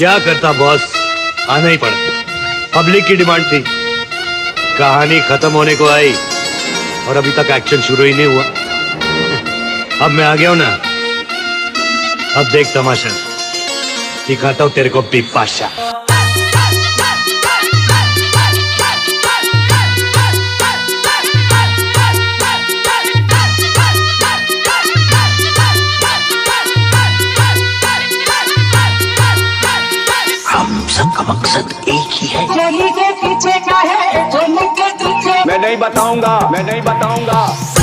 क्या करता बॉस आना ही पड़ा। पब्लिक की डिमांड थी। कहानी खत्म होने को आई और अभी तक एक्शन शुरू ही नहीं हुआ। अब मैं आ गया हूँ ना। अब देख तमाशा। दिखाता हूँ तेरे को बिपाशा सबका मकसद एक ही है यही के पीछे का है जो के पीछे मैं नहीं बताऊंगा मैं नहीं बताऊंगा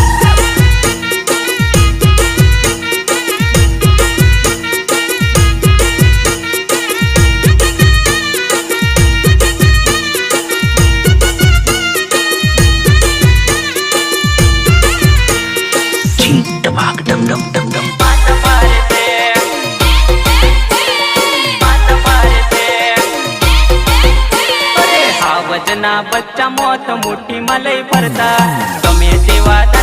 આવજના બચ્ચા મોત મોટી લઈ ફરતા. ગમે તેવા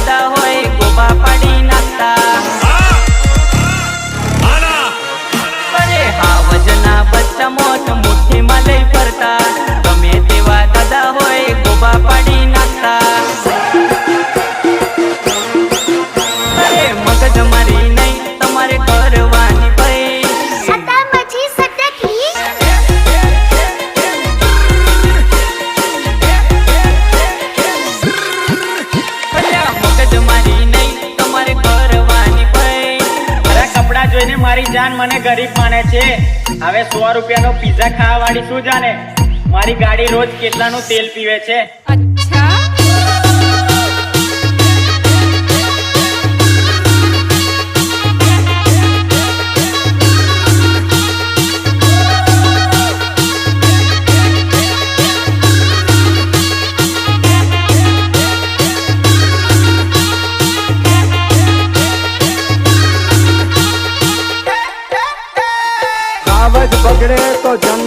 જાન મને ગરીબ માને છે. હવે સો રૂપિયાનો પીઝા ખાવા વાળી શું જાણે? મારી ગાડી રોજ કેટલાનું તેલ પીવે છે?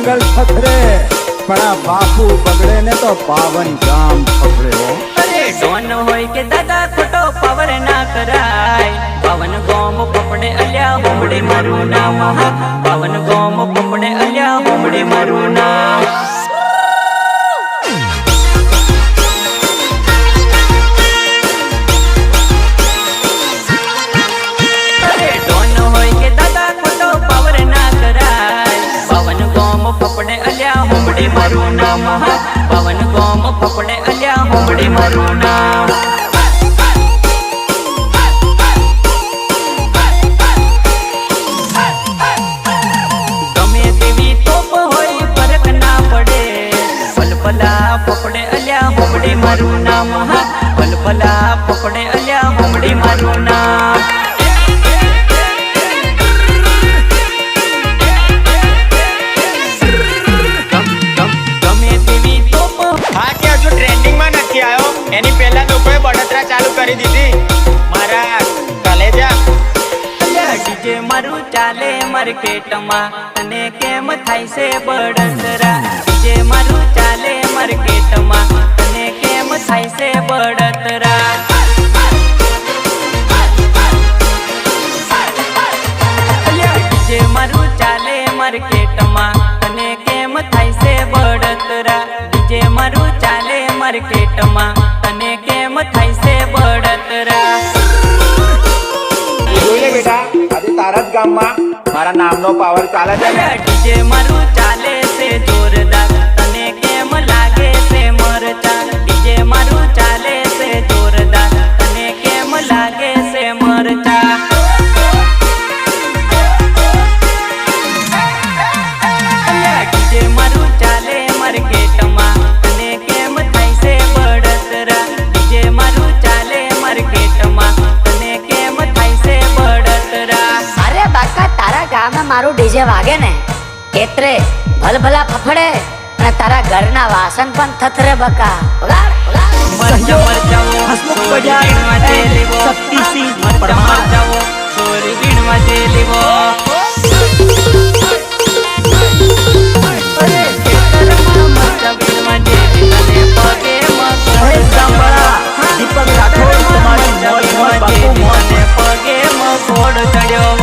તો જંગલ પથરે પણ આ બાપુ બગડે ને તો પાવન ગામ પકડે. હો અરે ડોન હોય કે દાદા ખોટો પાવર ના કરાય. પાવન ગોમ પપડે અલ્યા હોમડે મારું નામ. પવન ગોમ પવન ગોમ પકડે અલ્યા હોમડે મારું નામ. ગમે તેવી તોપ હોય ફરક ના પડે. પલપલા પપડે અલ્યા હોમડે મારું નામ. પલપલા પકડે અલ્યા હોમડે મારું નામ. માર્કેટમાં તને કેમ થાય છે બળતરા? જે મારું ચાલે માર્કેટમાં તને કેમ થાય છે બળતરા? જે મારું ચાલે માર્કેટમાં તને કેમ થાય છે બળતરા? જે મારું ચાલે માર્કેટમાં તને કેમ થાય છે બળતરા? તારા જ ગામમાં મારા નામનો પાવર ચાલે છે? ને ડીજે મારું ચાલે છે જોરદાર. તને કેમ લાગે છે મરચા? મારું ડીજે વાગે ને કેતરે ભલભલા ફફડે અને તારા ઘરના વાસણ પણ થથરે બકા ચડ્યો